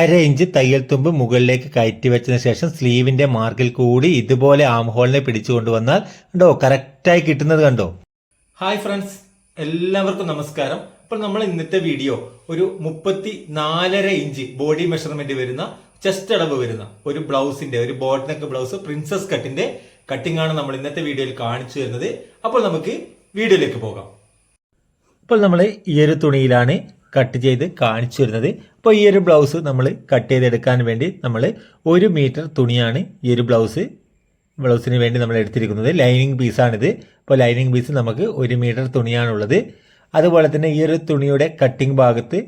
അര ഇഞ്ച് തയ്യൽ തുമ്പ് മുകളിലേക്ക് കയറ്റി വെച്ചതിന് ശേഷം സ്ലീവിന്റെ മാർക്കിൽ കൂടി ഇതുപോലെ ആം ഹോളിനെ പിടിച്ചു കൊണ്ടുവന്നാൽ കണ്ടോ കറക്റ്റായി കിട്ടുന്നത് കണ്ടോ? ഹായ് ഫ്രണ്ട്സ് എല്ലാവർക്കും നമസ്കാരം. അപ്പോൾ നമ്മൾ ഇന്നത്തെ വീഡിയോ ഒരു മുപ്പത്തി നാലര ഇഞ്ച് ബോഡി മെഷർമെന്റ് വരുന്ന ചെസ്റ്റ് അടവ് വരുന്ന ഒരു ബ്ലൗസിന്റെ ഒരു ബോട്ട് നെക്ക് ബ്ലൗസ് പ്രിൻസസ് കട്ടിന്റെ കട്ടിംഗ് ആണ് നമ്മൾ ഇന്നത്തെ വീഡിയോയിൽ കാണിച്ചു തരുന്നത്. അപ്പോൾ നമുക്ക് വീഡിയോയിലേക്ക് പോകാം. അപ്പോൾ നമ്മൾ ഈ ഒരു തുണിയിലാണ് കട്ട് ചെയ്ത് കാണിച്ചു വരുന്നത് അപ്പോൾ ഈ ഒരു ബ്ലൗസ് നമ്മൾ കട്ട് ചെയ്തെടുക്കാൻ വേണ്ടി നമ്മൾ ഒരു മീറ്റർ തുണിയാണ് ഈ ഒരു ബ്ലൗസ് ബ്ലൗസിന് വേണ്ടി നമ്മൾ എടുത്തിരിക്കുന്നത്. ലൈനിങ് പീസാണിത് അപ്പോൾ ലൈനിങ് പീസ് നമുക്ക് ഒരു മീറ്റർ തുണിയാണുള്ളത്. അതുപോലെ തന്നെ ഈ ഒരു തുണിയുടെ കട്ടിംഗ് ഭാഗത്ത്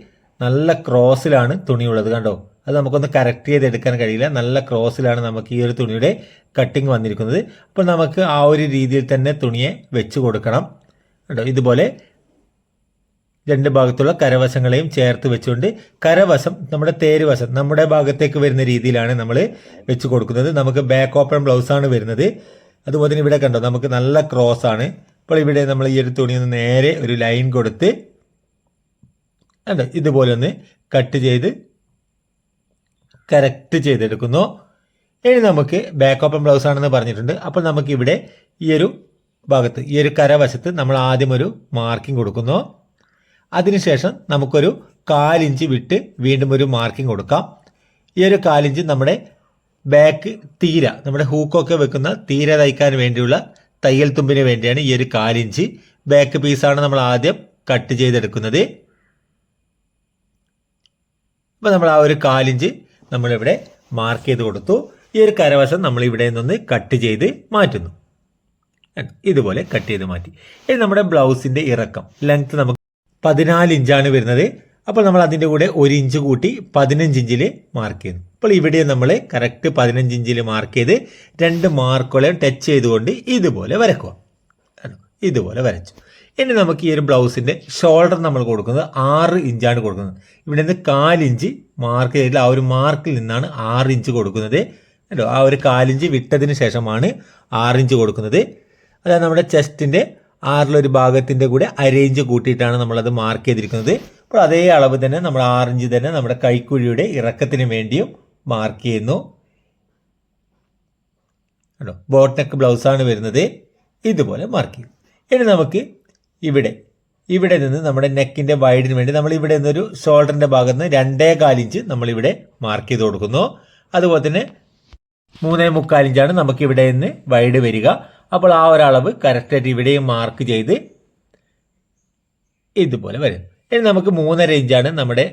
നല്ല ക്രോസിലാണ് തുണിയുള്ളത് കണ്ടോ? അത് നമുക്കൊന്ന് കറക്റ്റ് ചെയ്തെടുക്കാൻ കഴിയില്ല. നല്ല ക്രോസിലാണ് നമുക്ക് ഈ ഒരു തുണിയുടെ കട്ടിംഗ് വന്നിരിക്കുന്നത്. അപ്പോൾ നമുക്ക് ആ ഒരു രീതിയിൽ തന്നെ തുണിയെ വെച്ച് കൊടുക്കണം. കേട്ടോ ഇതുപോലെ രണ്ട് ഭാഗത്തുള്ള കരവശങ്ങളെയും ചേർത്ത് വെച്ചുകൊണ്ട് കരവശം നമ്മുടെ തേരുവശം നമ്മുടെ ഭാഗത്തേക്ക് വരുന്ന രീതിയിലാണ് നമ്മൾ വെച്ച് കൊടുക്കുന്നത്. നമുക്ക് ബാക്ക് ഓപ്പൺ ബ്ലൗസ് ആണ് വരുന്നത്. അതുപോലെ തന്നെ ഇവിടെ കണ്ടോ നമുക്ക് നല്ല ക്രോസ് ആണ്. അപ്പോൾ ഇവിടെ നമ്മൾ ഈ ഒരു തുണി ഒന്ന് നേരെ ഒരു ലൈൻ കൊടുത്ത് കണ്ടോ ഇതുപോലെ ഒന്ന് കട്ട് ചെയ്ത് കറക്റ്റ് ചെയ്തെടുക്കുന്നു. ഇനി നമുക്ക് ബാക്ക് ഓപ്പൺ ബ്ലൗസ് ആണെന്ന് പറഞ്ഞിട്ടുണ്ട്. അപ്പോൾ നമുക്ക് ഇവിടെ ഈ ഒരു ഭാഗത്ത് ഈ ഒരു കരവശത്ത് നമ്മൾ ആദ്യം ഒരു മാർക്കിംഗ് കൊടുക്കുന്നു. അതിനുശേഷം നമുക്കൊരു കാലിഞ്ച് വിട്ട് വീണ്ടും ഒരു മാർക്കിംഗ് കൊടുക്കാം. ഈ ഒരു കാലിഞ്ച് നമ്മുടെ ബാക്ക് തീര നമ്മുടെ ഹൂക്കൊക്കെ വെക്കുന്ന തീര തയ്ക്കാൻ വേണ്ടിയുള്ള തയ്യൽ തുമ്പിന് വേണ്ടിയാണ് ഈ ഒരു കാലിഞ്ച്. ബാക്ക് പീസാണ് നമ്മൾ ആദ്യം കട്ട് ചെയ്തെടുക്കുന്നത്. അപ്പോൾ നമ്മൾ ആ ഒരു കാലിഞ്ച് നമ്മളിവിടെ മാർക്ക് ചെയ്ത് കൊടുത്തു. ഈ ഒരു കരവശം നമ്മൾ ഇവിടെ നിന്ന് കട്ട് ചെയ്ത് മാറ്റുന്നു. ഇതുപോലെ കട്ട് ചെയ്ത് മാറ്റി. ഇനി നമ്മുടെ ബ്ലൗസിന്റെ ഇറക്കം. ലെങ്ത് നമുക്ക് പതിനാല് ഇഞ്ചാണ് വരുന്നത്. അപ്പോൾ നമ്മൾ അതിന്റെ കൂടെ ഒരു ഇഞ്ച് കൂട്ടി പതിനഞ്ച് ഇഞ്ചിൽ മാർക്ക് ചെയ്യുന്നു. അപ്പോൾ ഇവിടെ നമ്മൾ കറക്റ്റ് പതിനഞ്ച് ഇഞ്ചിൽ മാർക്ക് ചെയ്ത് രണ്ട് മാർക്കുകളെയും ടച്ച് ചെയ്തുകൊണ്ട് ഇതുപോലെ വരക്കുക ഇതുപോലെ വരച്ചു. ഇനി നമുക്ക് ഈ ഒരു ബ്ലൗസിന്റെ ഷോൾഡർ നമ്മൾ കൊടുക്കുന്നത് ആറ് ഇഞ്ചാണ് കൊടുക്കുന്നത്. ഇവിടെ നിന്ന് കാലിഞ്ച് മാർക്ക് ചെയ്തിട്ട് ആ ഒരു മാർക്കിൽ നിന്നാണ് ആറ് ഇഞ്ച് കൊടുക്കുന്നത്. കേട്ടോ ആ ഒരു കാലിഞ്ച് വിട്ടതിന് ശേഷമാണ് ആറ് ഇഞ്ച് കൊടുക്കുന്നത്. അതായത് നമ്മുടെ ചെസ്റ്റിന്റെ ആറിലൊരു ഭാഗത്തിന്റെ കൂടെ അരയിഞ്ച് കൂട്ടിയിട്ടാണ് നമ്മളത് മാർക്ക് ചെയ്തിരിക്കുന്നത്. അപ്പോൾ അതേ അളവ് തന്നെ നമ്മൾ ആറിഞ്ച് തന്നെ നമ്മുടെ കൈക്കുഴിയുടെ ഇറക്കത്തിന് വേണ്ടിയും മാർക്ക് ചെയ്യുന്നു. കേട്ടോ ബോട്ട് നെക്ക് ബ്ലൗസാണ് വരുന്നത്. ഇതുപോലെ മാർക്ക് ചെയ്യും ഇനി നമുക്ക് ഇവിടെ ഇവിടെ നിന്ന് നമ്മുടെ നെക്കിന്റെ വൈഡിന് വേണ്ടി നമ്മൾ ഇവിടെ നിന്നൊരു ഷോൾഡറിന്റെ ഭാഗത്ത് നിന്ന് രണ്ടേ കാലിഞ്ച് നമ്മളിവിടെ മാർക്ക് ചെയ്ത് കൊടുക്കുന്നു. അതുപോലെ തന്നെ മൂന്നേ മുക്കാലിഞ്ചാണ് നമുക്ക് ഇവിടെ നിന്ന് വൈഡ് വരിക. അപ്പോൾ ആ ഒരളവ് കറക്റ്റായിട്ട് ഇവിടെയും മാർക്ക് ചെയ്ത് ഇതുപോലെ വരും. ഇനി നമുക്ക് മൂന്നര ഇഞ്ചാണ് നമ്മുടെ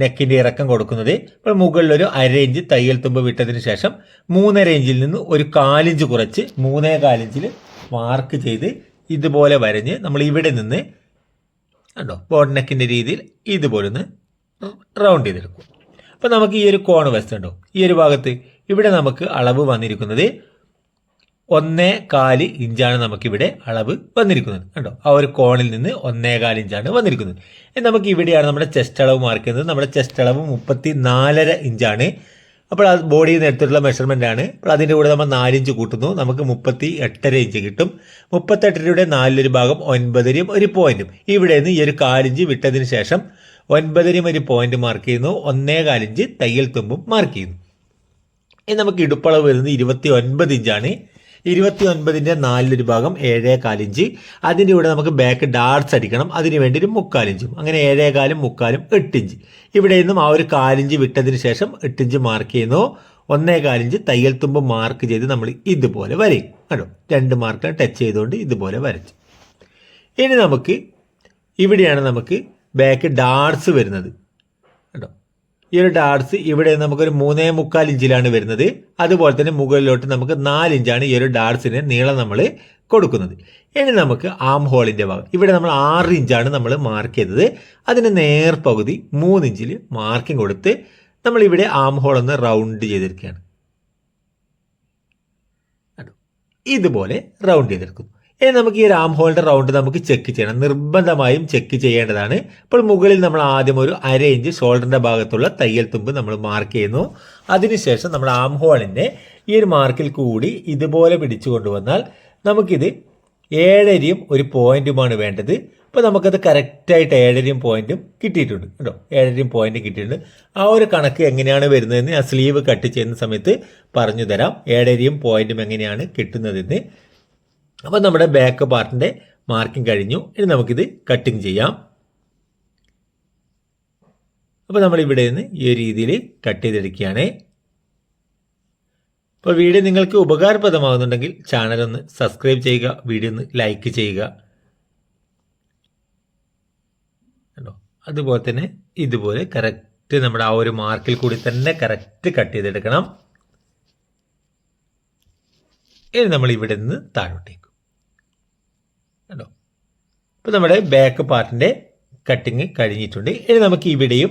നെക്കിന്റെ ഇറക്കം കൊടുക്കുന്നത്. അപ്പോൾ മുകളിലൊരു അര ഇഞ്ച് തയ്യൽ തുമ്പ് വിട്ടതിന് ശേഷം മൂന്നര ഇഞ്ചിൽ നിന്ന് ഒരു കാലിഞ്ച് കുറച്ച് മൂന്നേ കാലിഞ്ചിൽ മാർക്ക് ചെയ്ത് ഇതുപോലെ വരഞ്ഞ് നമ്മൾ ഇവിടെ നിന്ന് കണ്ടോ ബോട്ട് നെക്കിന്റെ രീതിയിൽ ഇതുപോലെ ഒന്ന് റൗണ്ട് ചെയ്തെടുക്കും. അപ്പോൾ നമുക്ക് ഈ ഒരു കോൺ വസ്തുണ്ടോ ഈ ഒരു ഭാഗത്ത് ഇവിടെ നമുക്ക് അളവ് വന്നിരിക്കുന്നത് ഒന്നേ കാൽ ഇഞ്ചാണ് നമുക്കിവിടെ അളവ് വന്നിരിക്കുന്നത്. കണ്ടോ? ആ ഒരു കോണിൽ നിന്ന് ഒന്നേ കാൽ ഇഞ്ചാണ് വന്നിരിക്കുന്നത്. നമുക്ക് ഇവിടെയാണ് നമ്മുടെ ചെസ്റ്റ് അളവ് മാർക്ക് ചെയ്യുന്നത്. നമ്മുടെ ചെസ്റ്റ് അളവ് മുപ്പത്തി നാലര ഇഞ്ചാണ്. അപ്പോൾ അത് ബോഡിയിൽ നിന്ന് എടുത്തിട്ടുള്ള മെഷർമെന്റ് ആണ്. അപ്പോൾ അതിന്റെ കൂടെ നമ്മൾ നാലിഞ്ച് കൂട്ടുന്നു. നമുക്ക് മുപ്പത്തി എട്ടര ഇഞ്ച് കിട്ടും. മുപ്പത്തെട്ടരയുടെ നാലിലൊരു ഭാഗം ഒൻപതരയും ഒരു പോയിന്റും ഇവിടെ നിന്ന് ഈ ഒരു കാലിഞ്ച് വിട്ടതിന് ശേഷം ഒൻപതരയും ഒരു പോയിന്റ് മാർക്ക് ചെയ്യുന്നു. ഒന്നേ കാലിഞ്ച് തയ്യൽ തുമ്പും മാർക്ക് ചെയ്യുന്നു. ഇനി നമുക്ക് ഇടുപ്പളവ് വരുന്നത് ഇരുപത്തി ഒൻപത് ഇഞ്ചാണ്. ഇരുപത്തി ഒൻപതിന്റെ നാലിലൊരു ഭാഗം ഏഴേ കാലിഞ്ച് അതിന്റെ കൂടെ നമുക്ക് ബാക്ക് ഡാർട്സ് അടിക്കണം. അതിന് വേണ്ടി ഒരു മുക്കാലിഞ്ചും അങ്ങനെ ഏഴേ കാലും മുക്കാലും എട്ടിഞ്ച് ഇവിടെ നിന്നും ആ ഒരു കാലിഞ്ച് വിട്ടതിന് ശേഷം എട്ടിഞ്ച് മാർക്ക് ചെയ്യുന്നു. ഒന്നേ കാലിഞ്ച് തയ്യൽ തുമ്പ് മാർക്ക് ചെയ്ത് നമ്മൾ ഇതുപോലെ വരയും. കേട്ടോ രണ്ട് മാർക്ക് ടച്ച് ചെയ്തുകൊണ്ട് ഇതുപോലെ വരച്ചു. ഇനി നമുക്ക് ഇവിടെയാണ് നമുക്ക് ബാക്ക് ഡാർട്സ് വരുന്നത്. ഈ ഒരു ഡാർട്സ് ഇവിടെ നമുക്കൊരു മൂന്നേ മുക്കാൽ ഇഞ്ചിലാണ് വരുന്നത്. അതുപോലെ തന്നെ മുകളിലോട്ട് നമുക്ക് നാലിഞ്ചാണ് ഈ ഒരു ഡാർട്സിന് നീളം നമ്മൾ കൊടുക്കുന്നത്. ഇനി നമുക്ക് ആം ഹോളിന്റെ ഭാഗം. ഇവിടെ നമ്മൾ ആറ് ഇഞ്ചാണ് നമ്മൾ മാർക്ക് ചെയ്തത്. അതിന് നേർപകുതി മൂന്നിഞ്ചിൽ മാർക്കിംഗ് കൊടുത്ത് നമ്മളിവിടെ ആം ഹോൾ ഒന്ന് റൗണ്ട് ചെയ്തിരിക്കുകയാണ്. കണ്ടോ? ഇതുപോലെ റൗണ്ട് ചെയ്തെടുക്കുന്നു ഇനി നമുക്ക് ഈ റാം ഹോൾഡർ റൗണ്ട് നമുക്ക് ചെക്ക് ചെയ്യണം. നിർബന്ധമായും ചെക്ക് ചെയ്യേണ്ടതാണ്. ഇപ്പോൾ മുകളിൽ നമ്മൾ ആദ്യം ഒരു അര ഇഞ്ച് ഷോൾഡറിന്റെ ഭാഗത്തുള്ള തയ്യൽ തുമ്പ് നമ്മൾ മാർക്ക് ചെയ്യുന്നു. അതിനുശേഷം നമ്മൾ ആം ഹോളിന്റെ ഈ ഒരു മാർക്കിൽ കൂടി ഇതുപോലെ പിടിച്ചു കൊണ്ടുവന്നാൽ നമുക്കിത് ഏഴരയും ഒരു പോയിന്റുമാണ് വേണ്ടത്. ഇപ്പോൾ നമുക്കത് കറക്റ്റായിട്ട് ഏഴരയും പോയിന്റും കിട്ടിയിട്ടുണ്ട് കേട്ടോ. ഏഴരയും പോയിന്റും കിട്ടിയിട്ടുണ്ട്. ആ ഒരു കണക്ക് എങ്ങനെയാണ് വരുന്നതെന്ന് ആ സ്ലീവ് കട്ട് ചെയ്യുന്ന സമയത്ത് പറഞ്ഞു തരാം. ഏഴരയും പോയിന്റും എങ്ങനെയാണ് കിട്ടുന്നതെന്ന്. അപ്പോൾ നമ്മുടെ ബാക്ക് പാർട്ടിന്റെ മാർക്കിംഗ് കഴിഞ്ഞു. ഇനി നമുക്കിത് കട്ടിങ് ചെയ്യാം. അപ്പോൾ നമ്മൾ ഇവിടെ നിന്ന് ഈ ഒരു രീതിയിൽ കട്ട് ചെയ്തെടുക്കുകയാണ്. അപ്പോൾ വീഡിയോ നിങ്ങൾക്ക് ഉപകാരപ്രദമാകുന്നുണ്ടെങ്കിൽ ചാനൽ ഒന്ന് സബ്സ്ക്രൈബ് ചെയ്യുക വീഡിയോ ഒന്ന് ലൈക്ക് ചെയ്യുക. കണ്ടോ? അതുപോലെ തന്നെ ഇതുപോലെ കറക്റ്റ് നമ്മുടെ ആ ഒരു മാർക്കിൽ കൂടി തന്നെ കറക്റ്റ് കട്ട് ചെയ്തെടുക്കണം. ഇനി നമ്മൾ ഇവിടെ നിന്ന് താഴോട്ടേക്കും ഇപ്പോൾ നമ്മുടെ ബാക്ക് പാർട്ടിന്റെ കട്ടിങ് കഴിഞ്ഞിട്ടുണ്ട്. ഇനി നമുക്ക് ഇവിടെയും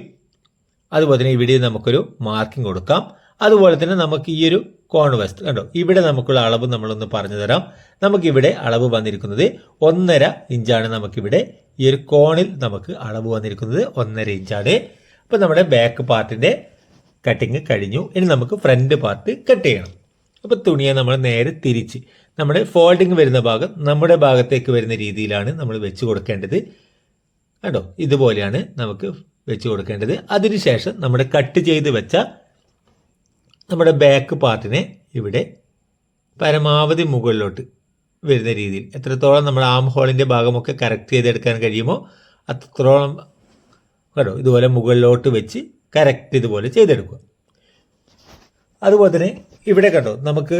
അതുപോലെ തന്നെ ഇവിടെയും നമുക്കൊരു മാർക്കിംഗ് കൊടുക്കാം. അതുപോലെ തന്നെ നമുക്ക് ഈ ഒരു കോൺ വസ്തു കണ്ടോ? ഇവിടെ നമുക്കുള്ള അളവ് നമ്മളൊന്ന് പറഞ്ഞു തരാം. നമുക്കിവിടെ അളവ് വന്നിരിക്കുന്നത് ഒന്നര ഇഞ്ചാണ്. നമുക്കിവിടെ ഈ ഒരു കോണിൽ നമുക്ക് അളവ് വന്നിരിക്കുന്നത് ഒന്നര ഇഞ്ചാണ്. അപ്പോൾ നമ്മുടെ ബാക്ക് പാർട്ടിന്റെ കട്ടിങ് കഴിഞ്ഞു. ഇനി നമുക്ക് ഫ്രണ്ട് പാർട്ട് കട്ട് ചെയ്യണം. അപ്പോൾ തുണിയെ നമ്മൾ നേരെ തിരിച്ച് നമ്മുടെ ഫോൾഡിങ് വരുന്ന ഭാഗം നമ്മുടെ ഭാഗത്തേക്ക് വരുന്ന രീതിയിലാണ് നമ്മൾ വെച്ച് കൊടുക്കേണ്ടത്. കേട്ടോ ഇതുപോലെയാണ് നമുക്ക് വെച്ച് കൊടുക്കേണ്ടത്. അതിനുശേഷം നമ്മുടെ കട്ട് ചെയ്ത് വെച്ച നമ്മുടെ ബാക്ക് പാർട്ടിനെ ഇവിടെ പരമാവധി മുകളിലോട്ട് വരുന്ന രീതിയിൽ. എത്രത്തോളം നമ്മുടെ ആം ഹോളിന്റെ ഭാഗമൊക്കെ കറക്റ്റ് ചെയ്തെടുക്കാൻ കഴിയുമോ അത്രത്തോളം കേട്ടോ ഇതുപോലെ മുകളിലോട്ട് വെച്ച് കറക്റ്റ് ഇതുപോലെ ചെയ്തെടുക്കുക. അതുപോലെ തന്നെ ഇവിടെ കണ്ടോ? നമുക്ക്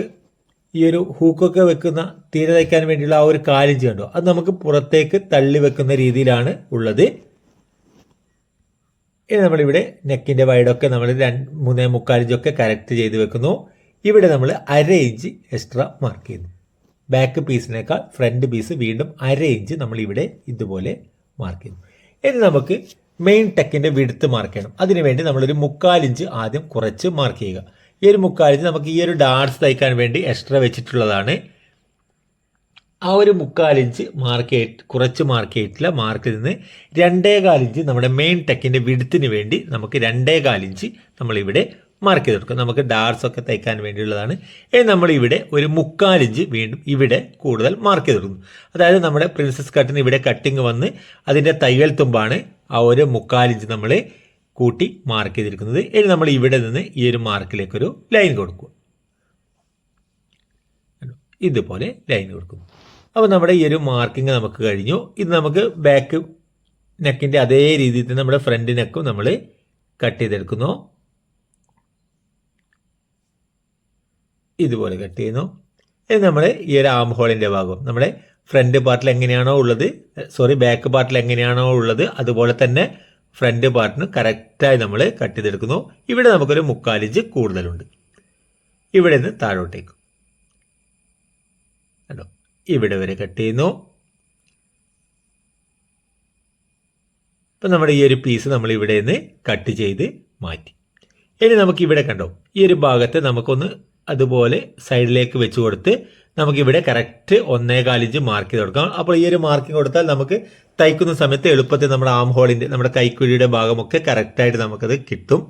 ഈ ഒരു ഹൂക്കൊക്കെ വെക്കുന്ന തീര തയ്ക്കാൻ വേണ്ടിയുള്ള ആ ഒരു കാലിഞ്ച് കണ്ടോ അത് നമുക്ക് പുറത്തേക്ക് തള്ളി വെക്കുന്ന രീതിയിലാണ് ഉള്ളത്. ഇനി നമ്മളിവിടെ നെക്കിന്റെ വൈഡൊക്കെ നമ്മൾ രണ്ട് മൂന്നേ മുക്കാലിഞ്ചൊക്കെ കറക്റ്റ് ചെയ്ത് വെക്കുന്നു. ഇവിടെ നമ്മൾ അര ഇഞ്ച് എക്സ്ട്രാ മാർക്ക് ചെയ്യുന്നു. ബാക്ക് പീസിനേക്കാൾ ഫ്രണ്ട് പീസ് വീണ്ടും അര ഇഞ്ച് നമ്മൾ ഇവിടെ ഇതുപോലെ മാർക്ക് ചെയ്യുന്നു. ഇനി നമുക്ക് മെയിൻ ടെക്കിന്റെ വിടുത്ത് മാർക്ക് ചെയ്യണം. അതിനുവേണ്ടി നമ്മളൊരു മുക്കാലിഞ്ച് ആദ്യം കുറച്ച് മാർക്ക് ചെയ്യുക. ഈ ഒരു മുക്കാലിഞ്ച് നമുക്ക് ഈ ഒരു ഡാർട്സ് തയ്ക്കാൻ വേണ്ടി എക്സ്ട്രാ വെച്ചിട്ടുള്ളതാണ്. ആ ഒരു മുക്കാലിഞ്ച് മാർക്ക് ചെയ്ത് കുറച്ച് മാർക്ക് ചെയ്തിട്ടില്ല മാർക്കിൽ നിന്ന് രണ്ടേ കാലിഞ്ച് നമ്മുടെ മെയിൻ ടെക്കിന്റെ വിടുത്തിന് വേണ്ടി നമുക്ക് രണ്ടേ കാലിഞ്ച് നമ്മളിവിടെ മാർക്ക് ചെയ്ത് കൊടുക്കും നമുക്ക് ഡാർസ് ഒക്കെ തയ്ക്കാൻ വേണ്ടിയുള്ളതാണ്. ഇനി നമ്മളിവിടെ ഒരു മുക്കാലിഞ്ച് വീണ്ടും ഇവിടെ കൂടുതൽ മാർക്ക് ചെയ്ത് കൊടുക്കുന്നു അതായത് നമ്മുടെ പ്രിൻസസ് കട്ടിന് ഇവിടെ കട്ടിങ് വന്ന് അതിന്റെ തയ്യൽ തുമ്പാണ് ആ ഒരു മുക്കാലിഞ്ച് നമ്മൾ കൂട്ടി മാർക്ക് ചെയ്തിരിക്കുന്നത്. ഇനി നമ്മൾ ഇവിടെ നിന്ന് ഈ ഒരു മാർക്കിലേക്ക് ഒരു ലൈൻ കൊടുക്കുക. ഇതുപോലെ ലൈൻ കൊടുക്കുന്നു. അപ്പോൾ നമ്മുടെ ഈ ഒരു മാർക്കിങ് നമുക്ക് കഴിഞ്ഞു. ഇത് നമുക്ക് ബാക്ക് നെക്കിന്റെ അതേ രീതിയിൽ തന്നെ നമ്മുടെ ഫ്രണ്ട് നെക്കും നമ്മൾ കട്ട് ചെയ്തെടുക്കുന്നു. ഇതുപോലെ കട്ട് ചെയ്യുന്നു. ഇത് നമ്മൾ ഈ ഒരു ആം ഹോളിന്റെ ഭാഗം നമ്മുടെ ഫ്രണ്ട് പാർട്ടിൽ എങ്ങനെയാണോ ഉള്ളത് സോറി ബാക്ക് പാർട്ടിൽ എങ്ങനെയാണോ ഉള്ളത് അതുപോലെ തന്നെ ഫ്രണ്ട് പാർട്ടിന് കറക്റ്റായി നമ്മൾ കട്ട് ചെയ്തെടുക്കുന്നു. ഇവിടെ നമുക്കൊരു മുക്കാലിഞ്ച് കൂടുതലുണ്ട്. ഇവിടെ നിന്ന് താഴോട്ടേക്ക്. കണ്ടോ? ഇവിടെ വരെ കട്ട് ചെയ്യുന്നു. ഇപ്പം നമ്മുടെ ഈ ഒരു പീസ് നമ്മൾ ഇവിടെ നിന്ന് കട്ട് ചെയ്ത് മാറ്റി. ഇനി നമുക്ക് ഇവിടെ കണ്ടോ? ഈ ഒരു ഭാഗത്ത് നമുക്കൊന്ന് അതുപോലെ സൈഡിലേക്ക് വെച്ച് കൊടുത്ത് നമുക്കിവിടെ കറക്റ്റ് ഒന്നേ കാലിഞ്ച് മാർക്ക് ചെയ്ത് കൊടുക്കാം. അപ്പോൾ ഈ ഒരു മാർക്കിംഗ് കൊടുത്താൽ നമുക്ക് തയ്ക്കുന്ന സമയത്ത് എളുപ്പത്തിൽ നമ്മുടെ ആം ഹോളിന്റെ നമ്മുടെ കൈക്കുഴിയുടെ ഭാഗമൊക്കെ കറക്റ്റായിട്ട് നമുക്കത് കിട്ടും.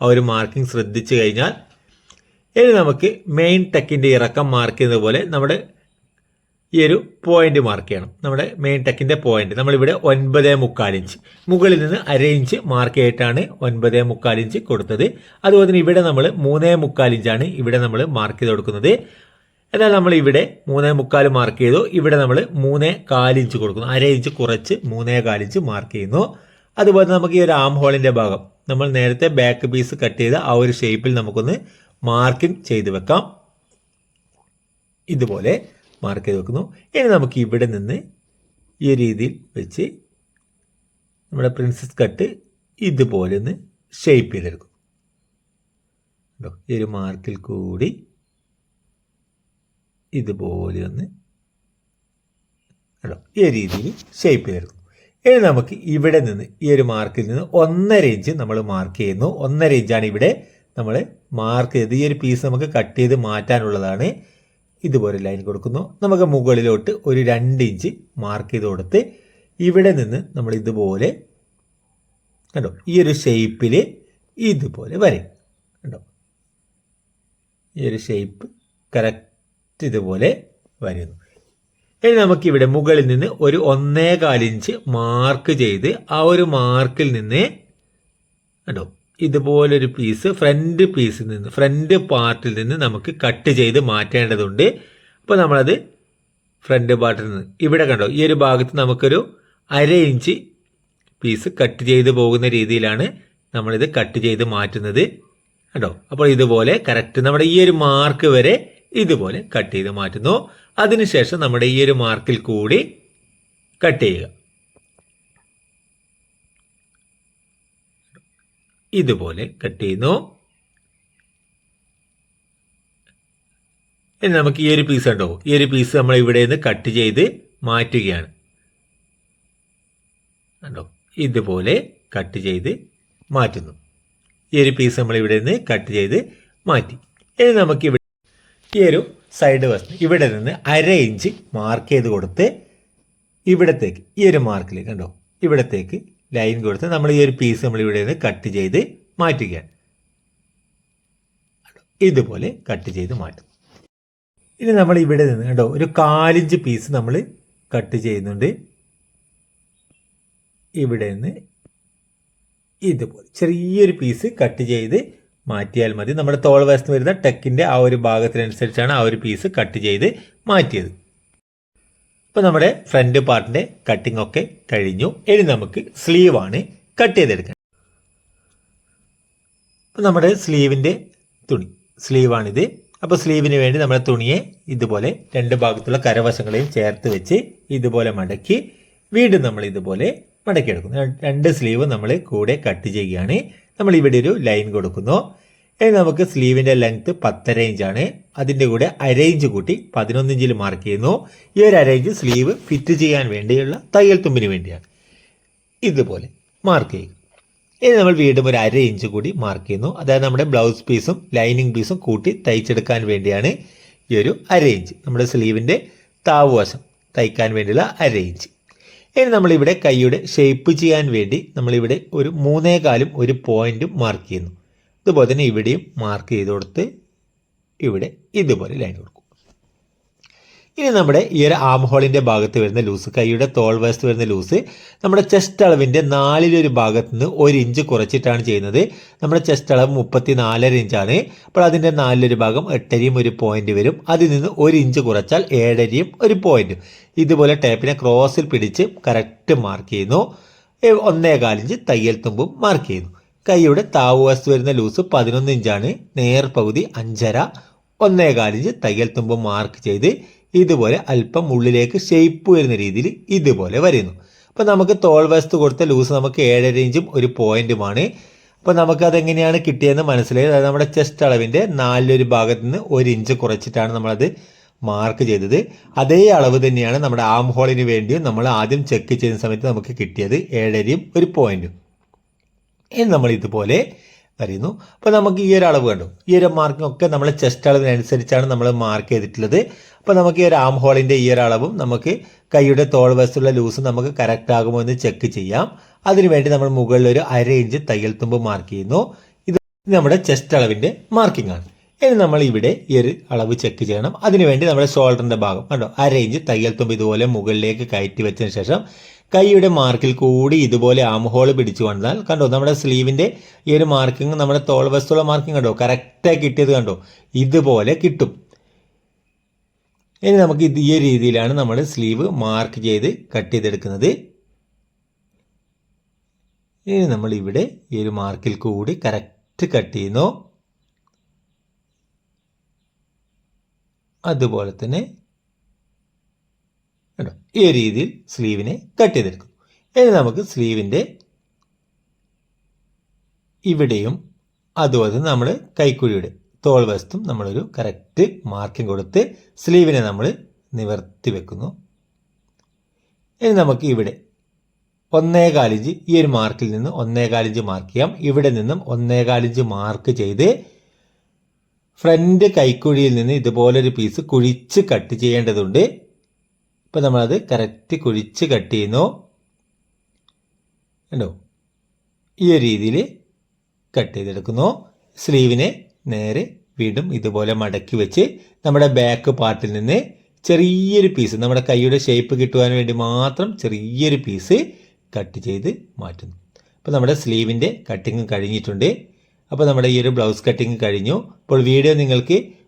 ആ ഒരു മാർക്കിംഗ് ശ്രദ്ധിച്ചു കഴിഞ്ഞാൽ ഇനി നമുക്ക് മെയിൻ ടെക്കിന്റെ ഇറക്കം മാർക്ക് ചെയ്യുന്നത് പോലെ നമ്മുടെ ഈ ഒരു പോയിന്റ് മാർക്ക് ചെയ്യണം. നമ്മുടെ മെയിൻ ടെക്കിന്റെ പോയിന്റ് നമ്മളിവിടെ ഒൻപത് മുക്കാൽ ഇഞ്ച് മുകളിൽ നിന്ന് അര ഇഞ്ച് മാർക്ക് ചെയ്തിട്ടാണ് ഒൻപത് മുക്കാൽ ഇഞ്ച് കൊടുത്തത്. അതുപോലെ തന്നെ ഇവിടെ നമ്മൾ മൂന്നേ മുക്കാൽ ഇഞ്ചാണ് ഇവിടെ നമ്മൾ മാർക്ക് ചെയ്ത് കൊടുക്കുന്നത്. എന്നാൽ നമ്മൾ ഇവിടെ മൂന്നേ മുക്കാൽ മാർക്ക് ചെയ്തു. ഇവിടെ നമ്മൾ മൂന്നേ കാലിഞ്ച് കൊടുക്കുന്നു. അര ഇഞ്ച് കുറച്ച് മൂന്നേ കാലിഞ്ച് മാർക്ക് ചെയ്യുന്നു. അതുപോലെ നമുക്ക് ഈ ഒരു ആം ഹോളിന്റെ ഭാഗം നമ്മൾ നേരത്തെ ബാക്ക് പീസ് കട്ട് ചെയ്ത ആ ഒരു ഷേപ്പിൽ നമുക്കൊന്ന് മാർക്കിംഗ് ചെയ്ത് വെക്കാം. ഇതുപോലെ മാർക്ക് ചെയ്ത് വെക്കുന്നു. ഇനി നമുക്ക് ഇവിടെ നിന്ന് ഈ രീതിയിൽ വെച്ച് നമ്മുടെ പ്രിൻസസ് കട്ട് ഇതുപോലെ ഒന്ന് ഷേപ്പ് ചെയ്തെടുക്കും ഈ ഒരു മാർക്കിൽ കൂടി ഇതുപോലെ ഒന്ന് കേട്ടോ ഈ രീതിയിൽ ഷേപ്പ് ചെയ്തെടുക്കും ഇനി നമുക്ക് ഇവിടെ നിന്ന് ഈ ഒരു മാർക്കിൽ നിന്ന് ഒന്നര ഇഞ്ച് നമ്മൾ മാർക്ക് ചെയ്യുന്നു. ഒന്നര ഇഞ്ചാണ് ഇവിടെ നമ്മൾ മാർക്ക് ചെയ്ത് ഈ ഒരു പീസ് നമുക്ക് കട്ട് ചെയ്ത് മാറ്റാനുള്ളതാണ്. ഇതുപോലെ ലൈൻ കൊടുക്കുന്നു. നമുക്ക് മുകളിലോട്ട് ഒരു രണ്ട് ഇഞ്ച് മാർക്ക് ചെയ്ത് കൊടുത്ത് ഇവിടെ നിന്ന് നമ്മൾ ഇതുപോലെ കണ്ടോ? ഈ ഒരു ഷേപ്പിൽ ഇതുപോലെ വരയും കണ്ടോ? ഈ ഒരു ഷേപ്പ് കറക്റ്റ് ഇതുപോലെ വരുന്നു. ഇനി നമുക്കിവിടെ മുകളിൽ നിന്ന് ഒരു ഒന്നേ കാലിഞ്ച് മാർക്ക് ചെയ്ത് ആ ഒരു മാർക്കിൽ നിന്ന് കണ്ടോ ഇതുപോലൊരു പീസ് ഫ്രണ്ട് പീസിൽ നിന്ന് ഫ്രണ്ട് പാർട്ടിൽ നിന്ന് നമുക്ക് കട്ട് ചെയ്ത് മാറ്റേണ്ടതുണ്ട്. അപ്പോൾ നമ്മളത് ഫ്രണ്ട് പാർട്ടിൽ നിന്ന് ഇവിടെ കണ്ടോ ഈ ഒരു ഭാഗത്ത് നമുക്കൊരു അര ഇഞ്ച് പീസ് കട്ട് ചെയ്ത് പോകുന്ന രീതിയിലാണ് നമ്മളിത് കട്ട് ചെയ്ത് മാറ്റുന്നത്. കണ്ടോ അപ്പോൾ ഇതുപോലെ കറക്റ്റ് നമ്മുടെ ഈ ഒരു മാർക്ക് വരെ ഇതുപോലെ കട്ട് ചെയ്ത് മാറ്റുന്നു. അതിനുശേഷം നമ്മുടെ ഈ ഒരു മാർക്കിൽ കൂടി കട്ട് ചെയ്യുക. ഇതുപോലെ കട്ട് ചെയ്യുന്നു. ഇനി നമുക്ക് ഈ ഒരു പീസ് ഉണ്ടോ? ഈ ഒരു പീസ് നമ്മൾ ഇവിടെ നിന്ന് കട്ട് ചെയ്ത് മാറ്റുകയാണ്. കണ്ടോ? ഇതുപോലെ കട്ട് ചെയ്ത് മാറ്റുന്നു. ഈ ഒരു പീസ് നമ്മൾ ഇവിടെ നിന്ന് കട്ട് ചെയ്ത് മാറ്റി. ഇനി നമുക്ക് ഇവിടെ ഈ ഒരു സൈഡ് വസ്തു ഇവിടെ നിന്ന് അര ഇഞ്ച് മാർക്ക് ചെയ്ത് കൊടുത്ത് ഇവിടത്തേക്ക് ഈ ഒരു മാർക്കിൽ കണ്ടോ ഇവിടത്തേക്ക് ലൈൻ കൊടുത്ത് നമ്മൾ ഈ ഒരു പീസ് നമ്മൾ ഇവിടെ നിന്ന് കട്ട് ചെയ്ത് മാറ്റുകയാണ്. ഇതുപോലെ കട്ട് ചെയ്ത് മാറ്റും. ഇനി നമ്മൾ ഇവിടെ നിന്ന് കണ്ടോ ഒരു കാലിഞ്ച് പീസ് നമ്മൾ കട്ട് ചെയ്യുന്നുണ്ട്. ഇവിടെ നിന്ന് ഇതുപോലെ ചെറിയൊരു പീസ് കട്ട് ചെയ്ത് മാറ്റിയാൽ മതി. നമ്മുടെ തോൾ വശത്ത് വരുന്ന ടെക്കിന്റെ ആ ഒരു ഭാഗത്തിനനുസരിച്ചാണ് ആ ഒരു പീസ് കട്ട് ചെയ്ത് മാറ്റിയത്. അപ്പോൾ നമ്മുടെ ഫ്രണ്ട് പാർട്ടിന്റെ കട്ടിംഗ് ഒക്കെ കഴിഞ്ഞു. ഇനി നമുക്ക് സ്ലീവാണ് കട്ട് ചെയ്തെടുക്കാൻ അപ്പോൾ നമ്മുടെ സ്ലീവിന്റെ തുണി. സ്ലീവാണിത് അപ്പോൾ സ്ലീവിന് വേണ്ടി നമ്മുടെ തുണിയെ ഇതുപോലെ രണ്ട് ഭാഗത്തുള്ള കരവശങ്ങളെയും ചേർത്ത് വെച്ച് ഇതുപോലെ മടക്കി വീണ്ടും നമ്മൾ ഇതുപോലെ മടക്കിയെടുക്കുന്നു. രണ്ട് സ്ലീവ് നമ്മൾ കൂടെ കട്ട് ചെയ്യുകയാണ്. നമ്മൾ ഇവിടെ ഒരു ലൈൻ കൊടുക്കുന്നു. ഇനി നമുക്ക് സ്ലീവിന്റെ ലെങ്ത് പത്തര ആണ്. അതിന്റെ കൂടെ അരേഞ്ച് കൂട്ടി പതിനൊന്ന് ഇഞ്ചിൽ മാർക്ക് ചെയ്യുന്നു. ഈ ഒരു അരേഞ്ച് സ്ലീവ് ഫിറ്റ് ചെയ്യാൻ വേണ്ടിയുള്ള തയ്യൽ തുമ്പിന് വേണ്ടിയാണ്. ഇതുപോലെ മാർക്ക് ചെയ്യുക. ഇനി നമ്മൾ വീണ്ടും ഒരു അര ഇഞ്ച് കൂടി മാർക്ക് ചെയ്യുന്നു. അതായത് നമ്മുടെ ബ്ലൗസ് പീസും ലൈനിങ് പീസും കൂട്ടി തയ്ച്ചെടുക്കാൻ വേണ്ടിയാണ് ഈ ഒരു അര ഇഞ്ച് നമ്മുടെ സ്ലീവിന്റെ താവുവശം തയ്ക്കാൻ വേണ്ടിയുള്ള അര ഇഞ്ച് ഇനി നമ്മളിവിടെ കൈയുടെ ഷേപ്പ് ചെയ്യാൻ വേണ്ടി നമ്മളിവിടെ ഒരു മൂന്നേകാലും ഒരു പോയിന്റും മാർക്ക് ചെയ്യുന്നു. ഇതുപോലെ തന്നെ ഇവിടെയും മാർക്ക് ചെയ്ത് കൊടുത്ത് ഇവിടെ ഇതുപോലെ ലൈൻ കൊടുക്കും. ഇനി നമ്മുടെ ഈ ഒരു ആം ഹോളിന്റെ ഭാഗത്ത് വരുന്ന ലൂസ് കൈയുടെ തോൾ വശത്ത് വരുന്ന ലൂസ് നമ്മുടെ ചെസ്റ്റ് അളവിന്റെ നാലിലൊരു ഭാഗത്ത് നിന്ന് ഒരു ഇഞ്ച് കുറച്ചിട്ടാണ് ചെയ്യുന്നത്. നമ്മുടെ ചെസ്റ്റ് അളവ് മുപ്പത്തി നാലര ഇഞ്ചാണ് അപ്പോൾ അതിന്റെ നാലിലൊരു ഭാഗം എട്ടരയും ഒരു പോയിന്റ് വരും. അതിൽ നിന്ന് ഒരു ഇഞ്ച് കുറച്ചാൽ ഏഴരയും ഒരു പോയിന്റും ഇതുപോലെ ടേപ്പിനെ ക്രോസിൽ പിടിച്ച് കറക്റ്റ് മാർക്ക് ചെയ്യുന്നു. ഒന്നേകാലിഞ്ച് തയ്യൽ തുമ്പും മാർക്ക് ചെയ്യുന്നു. കൈയുടെ താവുവശത്ത് വരുന്ന ലൂസ് പതിനൊന്ന് ഇഞ്ചാണ് നേർപകുതി അഞ്ചര ഒന്നേകാലിഞ്ച് തയ്യൽ തുമ്പ് മാർക്ക് ചെയ്ത് ഇതുപോലെ അല്പം ഉള്ളിലേക്ക് ഷേപ്പ് വരുന്ന രീതിയിൽ ഇതുപോലെ വരുന്നു. അപ്പോൾ നമുക്ക് തോൾ വശത്ത് കൊടുത്ത ലൂസ് നമുക്ക് ഏഴര ഇഞ്ചും ഒരു പോയിന്റുമാണ് അപ്പോൾ നമുക്ക് അതെങ്ങനെയാണ് കിട്ടിയതെന്ന് മനസ്സിലായി. അതായത് നമ്മുടെ ചെസ്റ്റ് അളവിന്റെ നാലിലൊരു ഭാഗത്ത് നിന്ന് ഒരു ഇഞ്ച് കുറച്ചിട്ടാണ് നമ്മളത് മാർക്ക് ചെയ്തത്. അതേ അളവ് തന്നെയാണ് നമ്മുടെ ആം ഹോളിന് വേണ്ടിയും നമ്മൾ ആദ്യം ചെക്ക് ചെയ്യുന്ന സമയത്ത് നമുക്ക് കിട്ടിയത് ഏഴരയും ഒരു പോയിന്റും ഇനി നമ്മൾ ഇതുപോലെ വരയുന്നു അപ്പോൾ നമുക്ക് ഈ ഒരു അളവ് കണ്ടു. ഈ ഒരു മാർക്കിംഗ് ഒക്കെ നമ്മൾ ചെസ്റ്റ് അളവിനനുസരിച്ചാണ് നമ്മൾ മാർക്ക് ചെയ്തിട്ടുള്ളത്. അപ്പോൾ നമുക്ക് ഈ ഒരു ആം ഹോളിന്റെ ഈ ഒരു അളവും നമുക്ക് കൈയുടെ തോൾ വശത്തുള്ള ലൂസ് നമുക്ക് കറക്റ്റ് ആകുമോ എന്ന് ചെക്ക് ചെയ്യാം. അതിനുവേണ്ടി നമ്മൾ മുകളിൽ ഒരു അര ഇഞ്ച് തയ്യൽ തുമ്പ് മാർക്ക് ചെയ്യുന്നു. ഇത് നമ്മുടെ ചെസ്റ്റ് അളവിന്റെ മാർക്കിംഗ് ആണ്. ഇനി നമ്മൾ ഇവിടെ ഈ ഒരു അളവ് ചെക്ക് ചെയ്യണം. അതിനുവേണ്ടി നമ്മുടെ ഷോൾഡറിന്റെ ഭാഗം കണ്ടോ? അര ഇഞ്ച് തയ്യൽ തുമ്പ് ഇതുപോലെ മുകളിലേക്ക് കയറ്റി വെച്ചതിന് ശേഷം കൈയുടെ മാർക്കിൽ കൂടി ഇതുപോലെ ആം ഹോൾ പിടിച്ചു കൊണ്ടാൽ കണ്ടോ നമ്മുടെ സ്ലീവിന്റെ ഈ ഒരു മാർക്കിങ് നമ്മുടെ തോൾ വസ്തുള്ള മാർക്കിംഗ് കണ്ടോ കറക്റ്റായി കിട്ടിയത് കണ്ടോ ഇതുപോലെ കിട്ടും. ഇനി നമുക്ക് ഈ രീതിയിലാണ് നമ്മൾ സ്ലീവ് മാർക്ക് ചെയ്ത് കട്ട് ചെയ്തെടുക്കുന്നത്. ഇനി നമ്മൾ ഇവിടെ ഈ ഒരു മാർക്കിൽ കൂടി കറക്റ്റ് കട്ട് ചെയ്യുന്നു. അതുപോലെ തന്നെ കേട്ടോ ഈ ഒരു രീതിയിൽ സ്ലീവിനെ കട്ട് ചെയ്തെടുക്കും. ഇനി നമുക്ക് സ്ലീവിന്റെ ഇവിടെയും അതുപോലെ നമ്മൾ കൈക്കുഴിയുടെ തോൾ വശത്തും നമ്മളൊരു കറക്റ്റ് മാർക്കിംഗ് കൊടുത്ത് സ്ലീവിനെ നമ്മൾ നിവർത്തി വെക്കുന്നു. ഇനി നമുക്ക് ഇവിടെ ഒന്നേകാലിഞ്ച് ഈ ഒരു മാർക്കിൽ നിന്ന് ഒന്നേകാലിഞ്ച് മാർക്ക് ചെയ്യാം. ഇവിടെ നിന്നും ഒന്നേകാലിഞ്ച് മാർക്ക് ചെയ്ത് ഫ്രണ്ട് കൈക്കുഴിയിൽ നിന്ന് ഇതുപോലൊരു പീസ് കുഴിച്ച് കട്ട് ചെയ്യേണ്ടതുണ്ട്. ഇപ്പോൾ നമ്മളത് കറക്റ്റ് കുഴിച്ച് കട്ട് ചെയ്യുന്നു. കണ്ടോ? ഈ ഒരു രീതിയിൽ കട്ട് ചെയ്തെടുക്കുന്നു. സ്ലീവിനെ നേരെ വീണ്ടും ഇതുപോലെ മടക്കി വെച്ച് നമ്മുടെ ബാക്ക് പാർട്ടിൽ നിന്ന് ചെറിയൊരു പീസ് നമ്മുടെ കൈയുടെ ഷേപ്പ് കിട്ടുവാൻ വേണ്ടി മാത്രം ചെറിയൊരു പീസ് കട്ട് ചെയ്ത് മാറ്റുന്നു. അപ്പോൾ നമ്മുടെ സ്ലീവിന്റെ കട്ടിങ് കഴിഞ്ഞിട്ടുണ്ട്. അപ്പോൾ നമ്മുടെ ഈ ഒരു ബ്ലൗസ് കട്ടിങ് കഴിഞ്ഞു. അപ്പോൾ വീഡിയോ നിങ്ങൾക്ക്